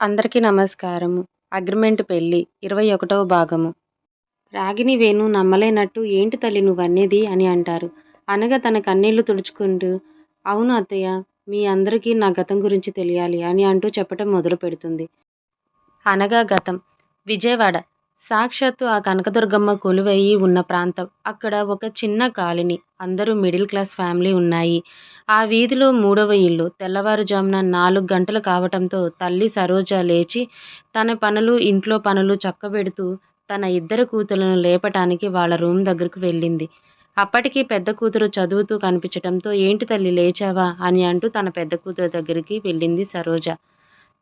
అందరికీ నమస్కారము. అగ్రిమెంట్ పెళ్ళి ఇరవై ఒకటవ భాగము. రాగిని వేణు నమ్మలేనట్టు ఏంటి తల్లి నువ్వనేది అని అంటారు. అనగా తన కన్నీళ్ళు తుడుచుకుంటూ అవును అత్తయ్య మీ అందరికీ నా గతం గురించి తెలియాలి అని అంటూ చెప్పటం మొదలు పెడుతుంది అనగా గతం విజయవాడ సాక్షాత్తు ఆ కనకదుర్గమ్మ కొలువయ్యి ఉన్న ప్రాంతం. అక్కడ ఒక చిన్న కాలనీ. అందరూ మిడిల్ క్లాస్ ఫ్యామిలీ ఉన్నాయి. ఆ వీధిలో మూడవ ఇల్లు. తెల్లవారుజామున నాలుగు గంటలు కావటంతో తల్లి సరోజ లేచి తన పనులు ఇంట్లో పనులు చక్కబెడుతూ తన ఇద్దరు కూతులను లేపటానికి వాళ్ళ రూమ్ దగ్గరకు వెళ్ళింది. అప్పటికి పెద్ద కూతురు చదువుతూ కనిపించటంతో ఏంటి తల్లి లేచావా? అని అంటూ తన పెద్ద కూతురు దగ్గరికి వెళ్ళింది సరోజ.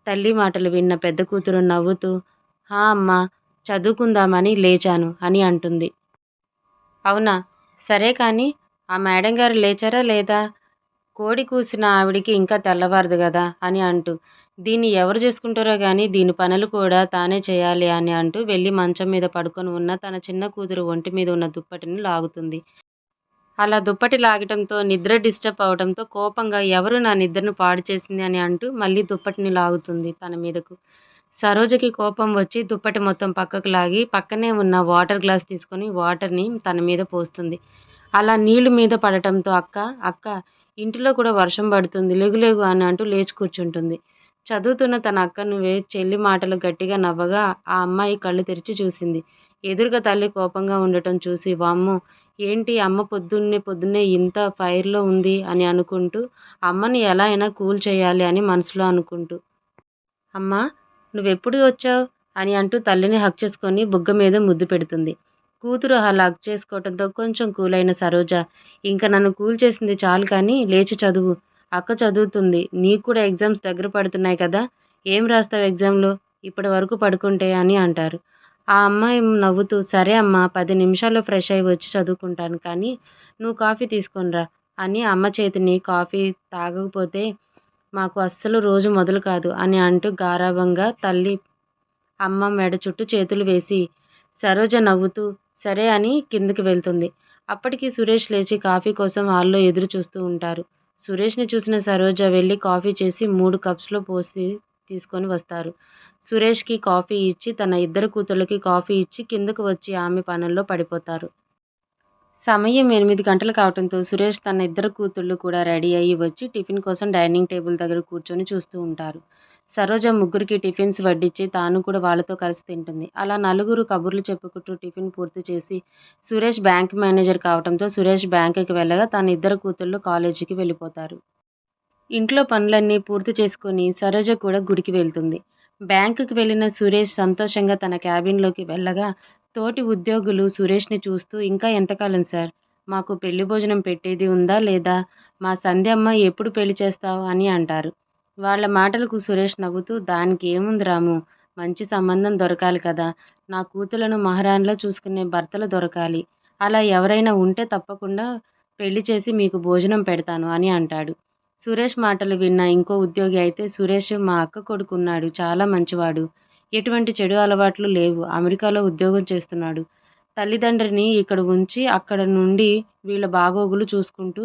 తల్లి మాటలు విన్న పెద్ద కూతురు నవ్వుతూ హా అమ్మా చదువుకుందామని లేచాను అని అంటుంది. అవునా? సరే కానీ ఆ మేడం గారు లేచారా లేదా? కోడి కూసిన ఆవిడికి ఇంకా తెల్లవారదు కదా అని అంటూ దీన్ని ఎవరు చేసుకుంటారో కానీ దీని పనులు కూడా తానే చేయాలి అని అంటూ వెళ్ళి మంచం మీద పడుకొని ఉన్న తన చిన్న కూతురు ఒంటి మీద ఉన్న దుప్పటిని లాగుతుంది. అలా దుప్పటి లాగటంతో నిద్ర డిస్టర్బ్ అవడంతో కోపంగా ఎవరు నా నిద్రను పాడు చేసింది అని అంటూ మళ్ళీ దుప్పటిని లాగుతుంది తన మీదకు. సరోజకి కోపం వచ్చి దుప్పటి మొత్తం పక్కకు లాగి పక్కనే ఉన్న వాటర్ గ్లాస్ తీసుకొని వాటర్ని తన మీద పోస్తుంది. అలా నీళ్ళు మీద పడటంతో అక్క అక్క ఇంటిలో కూడా వర్షం పడుతుంది లేగులేగు అని అంటూ లేచి కూర్చుంటుంది. చదువుతున్న తన అక్కను వే చెల్లి మాటలు గట్టిగా నవ్వగా ఆ అమ్మాయి కళ్ళు తెరిచి చూసింది. ఎదురుగా తల్లి కోపంగా ఉండటం చూసి వామ్మో ఏంటి అమ్మ పొద్దున్నే పొద్దున్నే ఇంత ఫైర్లో ఉంది అని అనుకుంటూ అమ్మని ఎలా అయినా కూల్ చేయాలి అని మనసులో అనుకుంటూ అమ్మ నువ్వెప్పుడు వచ్చావు? అని అంటూ తల్లిని హక్ చేసుకొని బుగ్గ మీద ముద్దు పెడుతుంది. కూతురు అలా హక్ చేసుకోవడంతో కొంచెం కూల్ అయిన సరోజ ఇంకా నన్ను కూల్ చేసింది చాలు కానీ లేచి చదువు. అక్క చదువుతుంది. నీకు కూడా ఎగ్జామ్స్ దగ్గర పడుతున్నాయి కదా? ఏం రాస్తావు ఎగ్జామ్లో? ఇప్పటి వరకు పడుకుంటే అని అంటారు. ఆ అమ్మాయి నవ్వుతూ సరే అమ్మ పది నిమిషాల్లో ఫ్రెష్ అయ్యి వచ్చి చదువుకుంటాను కానీ నువ్వు కాఫీ తీసుకొనిరా అని అమ్మ చేతిని కాఫీ తాగకపోతే మాకు అస్సలు రోజు మొదలు కాదు అని అంటూ గారాబంగా తల్లి అమ్మ మెడ చుట్టూ చేతులు వేసి సరోజ నవ్వుతూ సరే అని కిందకి వెళ్తుంది. అప్పటికి సురేష్ లేచి కాఫీ కోసం హాల్లో ఎదురు చూస్తూ ఉంటారు. సురేష్ని చూసిన సరోజ వెళ్ళి కాఫీ చేసి మూడు కప్స్లో పోసి తీసుకొని వస్తారు. సురేష్కి కాఫీ ఇచ్చి తన ఇద్దరు కూతుళ్ళకి కాఫీ ఇచ్చి కిందకు వచ్చి ఆమె పనుల్లో పడిపోతారు. సమయం ఎనిమిది గంటలు కావడంతో సురేష్ తన ఇద్దరు కూతుళ్ళు కూడా రెడీ అయ్యి వచ్చి టిఫిన్ కోసం డైనింగ్ టేబుల్ దగ్గర కూర్చొని చూస్తూ ఉంటారు. సరోజ ముగ్గురికి టిఫిన్స్ వడ్డించి తాను కూడా వాళ్ళతో కలిసి తింటుంది. అలా నలుగురు కబుర్లు చెప్పుకుంటూ టిఫిన్ పూర్తి చేసి సురేష్ బ్యాంక్ మేనేజర్ కావడంతో సురేష్ బ్యాంకుకి వెళ్ళగా తన ఇద్దరు కూతుళ్ళు కాలేజీకి వెళ్ళిపోతారు. ఇంట్లో పనులన్నీ పూర్తి చేసుకొని సరోజ కూడా గుడికి వెళ్తుంది. బ్యాంకుకి వెళ్ళిన సురేష్ సంతోషంగా తన క్యాబిన్లోకి వెళ్ళగా తోటి ఉద్యోగులు సురేష్ని చూస్తూ ఇంకా ఎంతకాలం సార్? మాకు పెళ్ళి భోజనం పెట్టేది ఉందా లేదా? మా సంధ్యమ్మ ఎప్పుడు పెళ్ళి చేస్తావు? అని అంటారు. వాళ్ళ మాటలకు సురేష్ నవ్వుతూ దానికి ఏముంది రాము? మంచి సంబంధం దొరకాలి కదా. నా కూతులను మహారాణిలో చూసుకునే భర్తలు దొరకాలి. అలా ఎవరైనా ఉంటే తప్పకుండా పెళ్ళి చేసి మీకు భోజనం పెడతాను అని అంటాడు. సురేష్ మాటలు విన్న ఇంకో ఉద్యోగి అయితే సురేష్ మా అక్క కొడుకున్నాడు చాలా మంచివాడు. ఎటువంటి చెడు అలవాట్లు లేవు. అమెరికాలో ఉద్యోగం చేస్తున్నాడు. తల్లిదండ్రిని ఇక్కడ ఉంచి అక్కడ నుండి వీళ్ళ బాగోగులు చూసుకుంటూ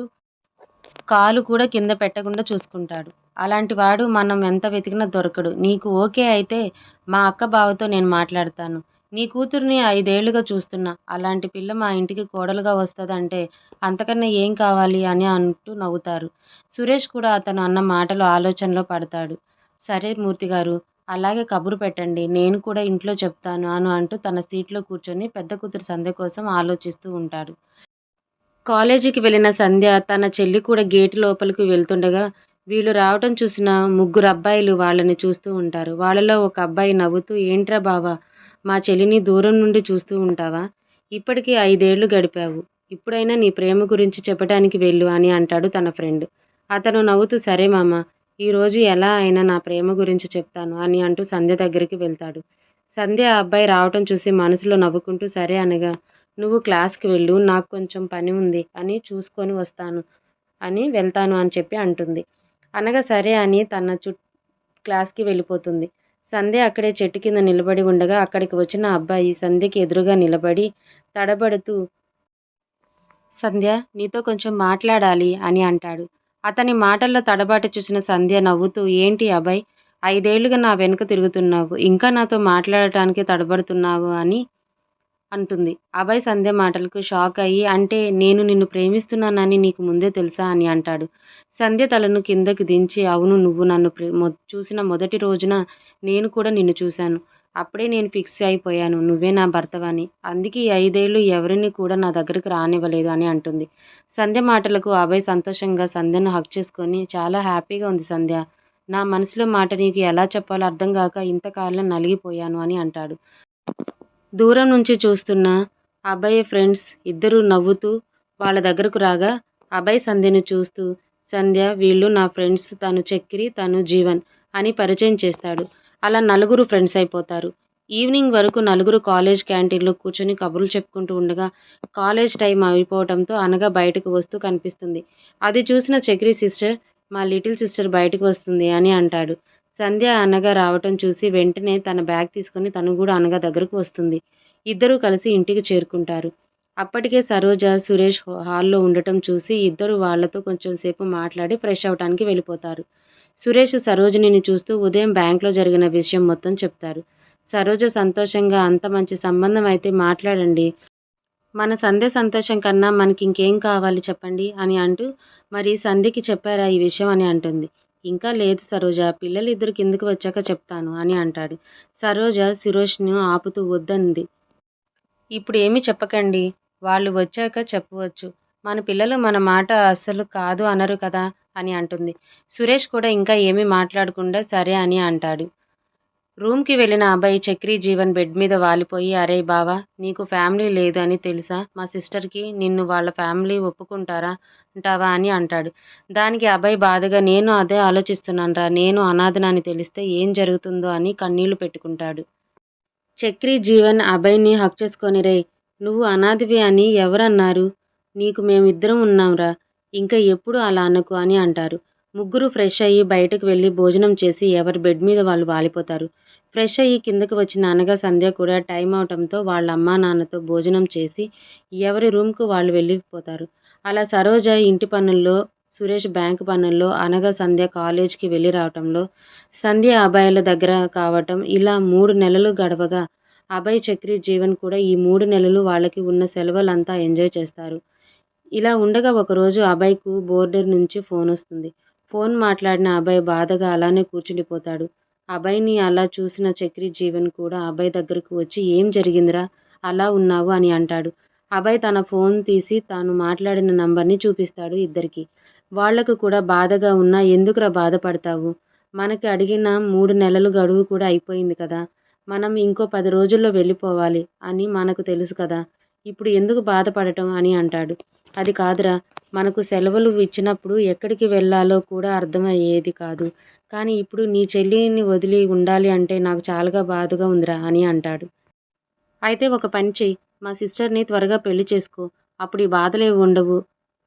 కాలు కూడా కింద పెట్టకుండా చూసుకుంటాడు. అలాంటి వాడు మనం ఎంత వెతికినా దొరకడు. నీకు ఓకే అయితే మా అక్క బావతో నేను మాట్లాడతాను. నీ కూతుర్ని ఐదేళ్ళుగా చూస్తున్నా. అలాంటి పిల్ల మా ఇంటికి కోడలుగా వస్తుందంటే అంతకన్నా ఏం కావాలి అని అంటూ నవ్వుతారు. సురేష్ కూడా అతను అన్న మాటలు ఆలోచనలో పడతాడు. సరే మూర్తి గారు అలాగే కబురు పెట్టండి నేను కూడా ఇంట్లో చెప్తాను అను అంటూ తన సీట్లో కూర్చొని పెద్ద కూతురు సంధ్య కోసం ఆలోచిస్తూ ఉంటాడు. కాలేజీకి వెళ్ళిన సంధ్య తన చెల్లి కూడా గేటు లోపలికి వెళ్తుండగా వీళ్ళు రావటం చూసిన ముగ్గురు అబ్బాయిలు వాళ్ళని చూస్తూ ఉంటారు. వాళ్ళలో ఒక అబ్బాయి నవ్వుతూ ఏంట్రా బావా మా చెల్లిని దూరం నుండి చూస్తూ ఉంటావా? ఇప్పటికీ ఐదేళ్ళు గడిపావు. ఇప్పుడైనా నీ ప్రేమ గురించి చెప్పడానికి వెళ్ళు అని అంటాడు తన ఫ్రెండ్. అతను నవ్వుతూ సరే మామ ఈరోజు ఎలా అయినా నా ప్రేమ గురించి చెప్తాను అని అంటూ సంధ్య దగ్గరికి వెళ్తాడు. సంధ్య ఆ అబ్బాయి రావటం చూసి మనసులో నవ్వుకుంటూ సరే అనగా నువ్వు క్లాస్కి వెళ్ళు నాకు కొంచెం పని ఉంది అని చూసుకొని వస్తాను అని వెళ్తాను అని చెప్పి అంటుంది. అనగా సరే అని తన చు క్లాస్కి వెళ్ళిపోతుంది. సంధ్య అక్కడే చెట్టు కింద నిలబడి ఉండగా అక్కడికి వచ్చిన అబ్బాయి సంధ్యకి ఎదురుగా నిలబడి తడబడుతూ సంధ్య నీతో కొంచెం మాట్లాడాలి అని అంటాడు. అతని మాటల్లో తడబాటు చూసిన సంధ్య నవ్వుతూ ఏంటి అభయ్ ఐదేళ్ళుగా నా వెనుక తిరుగుతున్నావు. ఇంకా నాతో మాట్లాడటానికి తడబడుతున్నావు అని అంటుంది. అభయ్ సంధ్య మాటలకు షాక్ అయ్యి అంటే నేను నిన్ను ప్రేమిస్తున్నానని నీకు ముందే తెలుసా అని అంటాడు. సంధ్య తలను కిందకి దించి అవును నువ్వు నన్ను ప్రే చూసిన మొదటి రోజున నేను కూడా నిన్ను చూశాను. అప్పుడే నేను ఫిక్స్ అయిపోయాను నువ్వే నా భర్తవని. అందుకే ఈ ఐదేళ్ళు ఎవరిని కూడా నా దగ్గరకు రానివ్వలేదు అని అంటుంది. సంధ్య మాటలకు అభయ్ సంతోషంగా సంధ్యను హక్ చేసుకొని చాలా హ్యాపీగా ఉంది సంధ్య. నా మనసులో మాట నీకు ఎలా చెప్పాలో అర్థం కాక ఇంతకాలం నలిగిపోయాను అని అంటాడు. దూరం నుంచి చూస్తున్న అభయ్ ఫ్రెండ్స్ ఇద్దరూ నవ్వుతూ వాళ్ళ దగ్గరకు రాగా అభయ్ సంధ్యను చూస్తూ సంధ్య వీళ్ళు నా ఫ్రెండ్స్ తను చక్రి తను జీవన్ అని పరిచయం చేస్తాడు. అలా నలుగురు ఫ్రెండ్స్ అయిపోతారు. ఈవినింగ్ వరకు నలుగురు కాలేజ్ క్యాంటీన్లో కూర్చొని కబుర్లు చెప్పుకుంటూ ఉండగా కాలేజ్ టైం అయిపోవడంతో అనగా బయటకు వస్తూ కనిపిస్తుంది. అది చూసిన చక్రి సిస్టర్ మా లిటిల్ సిస్టర్ బయటకు వస్తుంది అని అంటాడు. సంధ్య అనగా రావటం చూసి వెంటనే తన బ్యాగ్ తీసుకొని తను కూడా అనగా దగ్గరకు వస్తుంది. ఇద్దరూ కలిసి ఇంటికి చేరుకుంటారు. అప్పటికే సరోజ సురేష్ హాల్లో ఉండటం చూసి ఇద్దరు వాళ్ళతో కొంచెం సేపు మాట్లాడి ఫ్రెష్ అవడానికి వెళ్ళిపోతారు. సురేష్ సరోజినిని చూస్తూ ఉదయం బ్యాంక్లో జరిగిన విషయం మొత్తం చెప్తారు. సరోజ సంతోషంగా అంత మంచి సంబంధం అయితే మాట్లాడండి. మన సంధ్య సంతోషం కన్నా మనకి ఇంకేం కావాలి చెప్పండి అని అంటూ మరి సంధ్యకి చెప్పారా ఈ విషయం అని అంటుంది. ఇంకా లేదు సరోజ పిల్లలు ఇద్దరు కిందకు వచ్చాక చెప్తాను అని అంటాడు. సరోజ సురేష్ను ఆపుతూ వద్దంది ఇప్పుడు ఏమి చెప్పకండి. వాళ్ళు వచ్చాక చెప్పవచ్చు. మన పిల్లలు మన మాట అస్సలు కాదు అనరు కదా. అని అంటుంది. సురేష్ కూడా ఇంకా ఏమీ మాట్లాడకుండా సరే అని అంటాడు. రూమ్కి వెళ్ళిన అబ్బాయి చక్రీ జీవన్ బెడ్ మీద వాలిపోయి అరే బావా నీకు ఫ్యామిలీ లేదు అని తెలుసా? మా సిస్టర్కి నిన్ను వాళ్ళ ఫ్యామిలీ ఒప్పుకుంటారా? అంటావా? అని అంటాడు. దానికి అబ్బాయి బాధగా నేను అదే ఆలోచిస్తున్నాను రా నేను అనాథనని తెలిస్తే ఏం జరుగుతుందో అని కన్నీళ్ళు పెట్టుకుంటాడు. చక్రీ జీవన్ అభయ్ని హక్ చేసుకొని రే నువ్వు అనాథివి అని ఎవరన్నారు? నీకు మేమిద్దరం ఉన్నాంరా. ఇంకా ఎప్పుడు అలా అనకు అని అంటారు. ముగ్గురు ఫ్రెష్ అయ్యి బయటకు వెళ్ళి భోజనం చేసి ఎవరి బెడ్ మీద వాళ్ళు వాలిపోతారు. ఫ్రెష్ అయ్యి కిందకి వచ్చిన అనగా సంధ్య కూడా టైం అవటంతో వాళ్ళ అమ్మా నాన్నతో భోజనం చేసి ఎవరి రూమ్కు వాళ్ళు వెళ్ళిపోతారు. అలా సరోజ ఇంటి పనుల్లో సురేష్ బ్యాంక్ పనుల్లో అనగా సంధ్య కాలేజ్కి వెళ్ళి రావటంలో సంధ్య అబ్బాయిల దగ్గర కావటం ఇలా మూడు నెలలు గడవగా అభయ్ చక్రి జీవన్ కూడా ఈ మూడు నెలలు వాళ్ళకి ఉన్న సెలవులంతా ఎంజాయ్ చేస్తారు. ఇలా ఉండగా ఒకరోజు అభయ్కు బోర్డర్ నుంచి ఫోన్ వస్తుంది. ఫోన్ మాట్లాడిన అభయ్ బాధగా అలానే కూర్చుండిపోతాడు. అభయ్ని అలా చూసిన చక్రి జీవన్ కూడా అభయ్ దగ్గరకు వచ్చి ఏం జరిగిందిరా? అలా ఉన్నావు? అని అంటాడు. అభయ్ తన ఫోన్ తీసి తాను మాట్లాడిన నంబర్ని చూపిస్తాడు ఇద్దరికి. వాళ్ళకు కూడా బాధగా ఉన్నా ఎందుకురా బాధపడతావు? మనకి అడిగిన మూడు నెలలు గడువు కూడా అయిపోయింది కదా. మనం ఇంకో పది రోజుల్లో వెళ్ళిపోవాలి అని మనకు తెలుసు కదా. ఇప్పుడు ఎందుకు బాధపడటం? అని అంటాడు. అది కాదురా. మనకు సెలవులు ఇచ్చినప్పుడు ఎక్కడికి వెళ్ళాలో కూడా అర్థమయ్యేది కాదు. కానీ ఇప్పుడు నీ చెల్లిని వదిలి ఉండాలి అంటే నాకు చాలాగా బాధగా ఉందిరా అని అంటాడు. అయితే ఒక పని చెయ్యి. మా సిస్టర్ని త్వరగా పెళ్ళి చేసుకో. అప్పుడు ఈ బాధలేవి ఉండవు.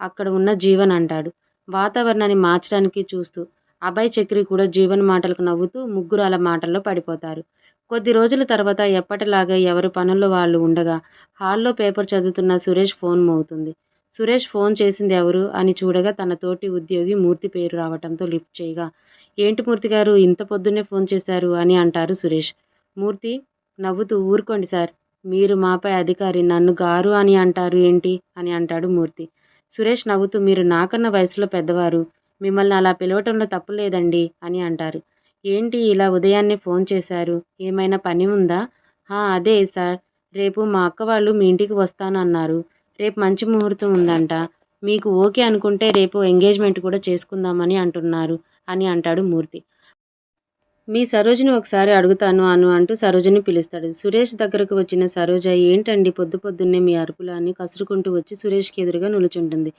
అక్కడ ఉన్న జీవన్ అంటాడు. వాతావరణాన్ని మార్చడానికి చూస్తూ అభయ్ చక్రి కూడా జీవన్ మాటలకు నవ్వుతూ ముగ్గురు అలా మాటల్లో పడిపోతారు. కొద్ది రోజుల తర్వాత ఎప్పటిలాగా ఎవరి పనుల్లో వాళ్ళు ఉండగా హాల్లో పేపర్ చదువుతున్న సురేష్ ఫోన్ మోగుతుంది. సురేష్ ఫోన్ చేసింది ఎవరు అని చూడగా తన తోటి ఉద్యోగి మూర్తి పేరు రావటంతో లిఫ్ట్ చేయగా ఏంటి మూర్తి గారు ఇంత పొద్దున్నే ఫోన్ చేశారు అని అంటారు సురేష్. మూర్తి నవ్వుతూ ఊరుకోండి సార్ మీరు మాపై అధికారి నన్ను గారు అని అంటారు ఏంటి? అని అంటాడు మూర్తి. సురేష్ నవ్వుతూ మీరు నాకన్న వయసులో పెద్దవారు మిమ్మల్ని అలా పిలవటంలో తప్పు లేదండి అని అంటారు. ఏంటి ఇలా ఉదయాన్నే ఫోన్ చేశారు ఏమైనా పని ఉందా? అదే సార్ రేపు మా అక్క వాళ్ళు మీ ఇంటికి వస్తాను అన్నారు. రేపు మంచి ముహూర్తం ఉందంట. మీకు ఓకే అనుకుంటే రేపు ఎంగేజ్మెంట్ కూడా చేసుకుందామని అంటున్నారు అని అంటాడు మూర్తి. మీ సరోజని ఒకసారి అడుగుతాను అను అంటూ సరోజని పిలుస్తాడు. సురేష్ దగ్గరకు వచ్చిన సరోజ ఏంటండి పొద్దు పొద్దున్నే మీ అరుపులు అని కసురుకుంటూ వచ్చి సురేష్కి ఎదురుగా నిలుచుంటుంది.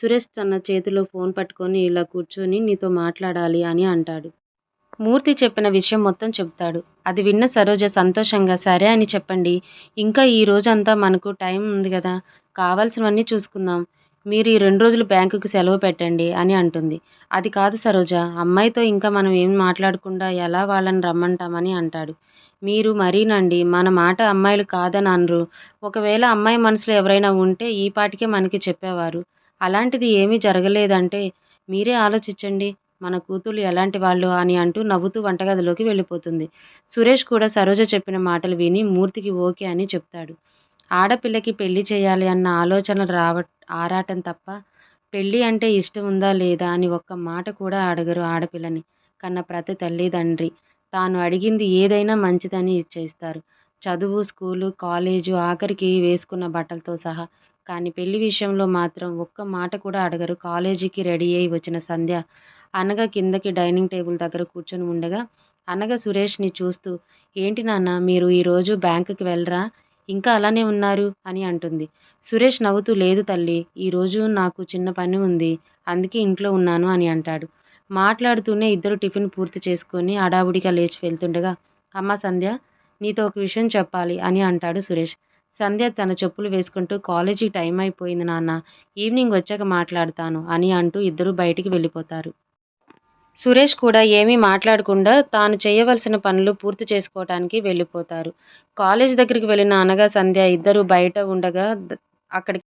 సురేష్ తన చేతిలో ఫోన్ పట్టుకొని ఇలా కూర్చొని నీతో మాట్లాడాలి అని అంటాడు. మూర్తి చెప్పిన విషయం మొత్తం చెప్తాడు. అది విన్న సరోజ సంతోషంగా సరే అని చెప్పండి. ఇంకా ఈ రోజంతా మనకు టైం ఉంది కదా. కావాల్సినవన్నీ చూసుకుందాం. మీరు ఈ రెండు రోజులు బ్యాంకుకి సెలవు పెట్టండి అని అంటుంది. అది కాదు సరోజ అమ్మాయితో ఇంకా మనం ఏం మాట్లాడకుండా ఎలా వాళ్ళని రమ్మంటామని అంటాడు. మీరు మరీనండి మన మాట అమ్మాయిలు కాదని అనరు. ఒకవేళ అమ్మాయి మనసులో ఎవరైనా ఉంటే ఈ పాటికే మనకి చెప్పేవారు. అలాంటిది ఏమీ జరగలేదంటే మీరే ఆలోచించండి మన కూతుళ్ళు ఎలాంటి వాళ్ళు అని అంటూ నవ్వుతూ వంటగదిలోకి వెళ్ళిపోతుంది. సురేష్ కూడా సరోజ చెప్పిన మాటలు విని మూర్తికి ఓకే అని చెప్తాడు. ఆడపిల్లకి పెళ్ళి చేయాలి అన్న ఆలోచనలు రావ ఆరాటం తప్ప పెళ్ళి అంటే ఇష్టం ఉందా లేదా అని ఒక్క మాట కూడా అడగరు ఆడపిల్లని. కన్న ప్రతి తల్లిదండ్రి తాను అడిగింది ఏదైనా మంచిదని ఇచ్చేస్తారు. చదువు స్కూలు కాలేజు ఆఖరికి వేసుకున్న బట్టలతో సహా. కానీ పెళ్ళి విషయంలో మాత్రం ఒక్క మాట కూడా అడగరు. కాలేజీకి రెడీ అయి వచ్చిన సంధ్య అనగ కిందకి డైనింగ్ టేబుల్ దగ్గర కూర్చొని ఉండగా అనగ సురేష్ని చూస్తూ ఏంటి నాన్న మీరు ఈరోజు బ్యాంకుకి వెళ్ళరా? ఇంకా అలానే ఉన్నారు అని అంటుంది. సురేష్ నవ్వుతూ లేదు తల్లి ఈరోజు నాకు చిన్న పని ఉంది అందుకే ఇంట్లో ఉన్నాను అని అంటాడు. మాట్లాడుతూనే ఇద్దరు టిఫిన్ పూర్తి చేసుకొని హడావుడిగా లేచి వెళ్తుండగా అమ్మ సంధ్య నీతో ఒక విషయం చెప్పాలి అని అంటాడు సురేష్. సంధ్య తన చెప్పులు వేసుకుంటూ కాలేజీకి టైం అయిపోయింది నాన్న ఈవినింగ్ వచ్చాక మాట్లాడతాను అని అంటూ ఇద్దరు బయటికి వెళ్ళిపోతారు. సురేష్ కూడా ఏమీ మాట్లాడకుండా తాను చేయవలసిన పనులు పూర్తి చేసుకోవడానికి వెళ్ళిపోతారు. కాలేజ్ దగ్గరికి వెళ్ళిన అనగా సంధ్య ఇద్దరు బయట ఉండగా అక్కడికి